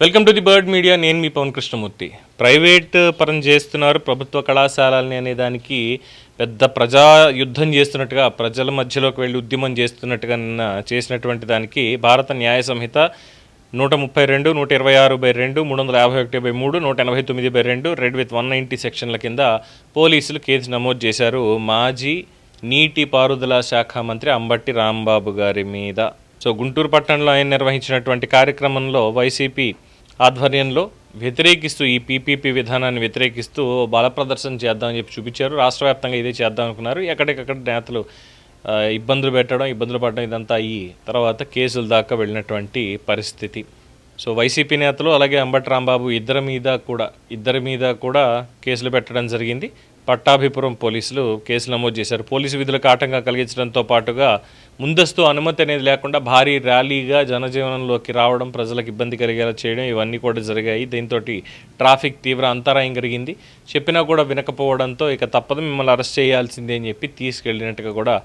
Welcome to the bird media నేను మీ Pawan Krishnamurthy. Private పరం చేస్తున్నారు. ప్రభుత్వ కళాశాలని అనే దానికి పెద్ద ప్రజా యుద్ధం చేస్తున్నట్టుగా ప్రజల మధ్యలోకి వెళ్ళి ఉద్యమం చేస్తున్నట్టుగా నిన్న చేసినటువంటి దానికి భారత న్యాయ సంహిత నూట ముప్పై రెండు నూట ఇరవై ఆరు బై రెండు మూడు వందల యాభై ఒకటి బై మూడు నూట ఎనభై తొమ్మిది బై రెండు రెడ్ విత్ వన్ నైంటీ సెక్షన్ల కింద పోలీసులు కేసు నమోదు చేశారు మాజీ నీటి పారుదల శాఖ మంత్రి అంబట్టి రాంబాబు గారి మీద. సో గుంటూరు పట్టణంలో ఆయన నిర్వహించినటువంటి కార్యక్రమంలో వైసీపీ ఆధ్వర్యంలో వ్యతిరేకిస్తూ ఈ పీపీపీ విధానాన్ని వ్యతిరేకిస్తూ బల ప్రదర్శన చేద్దామని చెప్పి చూపించారు. రాష్ట్ర వ్యాప్తంగా ఇదే చేద్దాం అనుకున్నారు ఎక్కడికక్కడ నేతలు ఇబ్బందులు పెట్టడం ఇబ్బందులు పడడం ఇదంతా అయ్యి తర్వాత కేసుల దాకా వెళ్ళినటువంటి పరిస్థితి. సో వైసీపీ నేతలు అలాగే అంబటి రాంబాబు ఇద్దరి మీద కూడా ఇద్దరి మీద కూడా కేసులు పెట్టడం జరిగింది. పట్టాభిపురం పోలీసులు కేసులు నమోదు చేశారు. పోలీసు విధులకు ఆటంకం కలిగించడంతో పాటుగా ముందస్తు అనుమతి అనేది లేకుండా భారీ ర్యాలీగా జనజీవనంలోకి రావడం ప్రజలకు ఇబ్బంది కలిగేలా చేయడం ఇవన్నీ కూడా జరిగాయి. దీంతో ట్రాఫిక్ తీవ్ర అంతరాయం కలిగింది. చెప్పినా కూడా వినకపోవడంతో ఇక తప్పదు మిమ్మల్ని అరెస్ట్ చేయాల్సిందే అని చెప్పి తీసుకెళ్ళినట్టుగా కూడా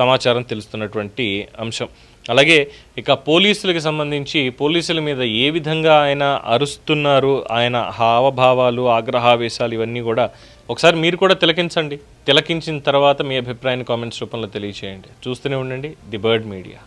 సమాచారం తెలుస్తున్నటువంటి అంశం. అలాగే ఇక పోలీసులకు సంబంధించి పోలీసుల మీద ఏ విధంగా ఆయన అరుస్తున్నారు ఆయన హావభావాలు ఆగ్రహావేశాలు ఇవన్నీ కూడా ఒకసారి మీరు కూడా తిలకించండి. తిలకించిన తర్వాత మీ అభిప్రాయాన్ని కామెంట్స్ రూపంలో తెలియచేయండి. చూస్తూనే ఉండండి ది బర్డ్ మీడియా.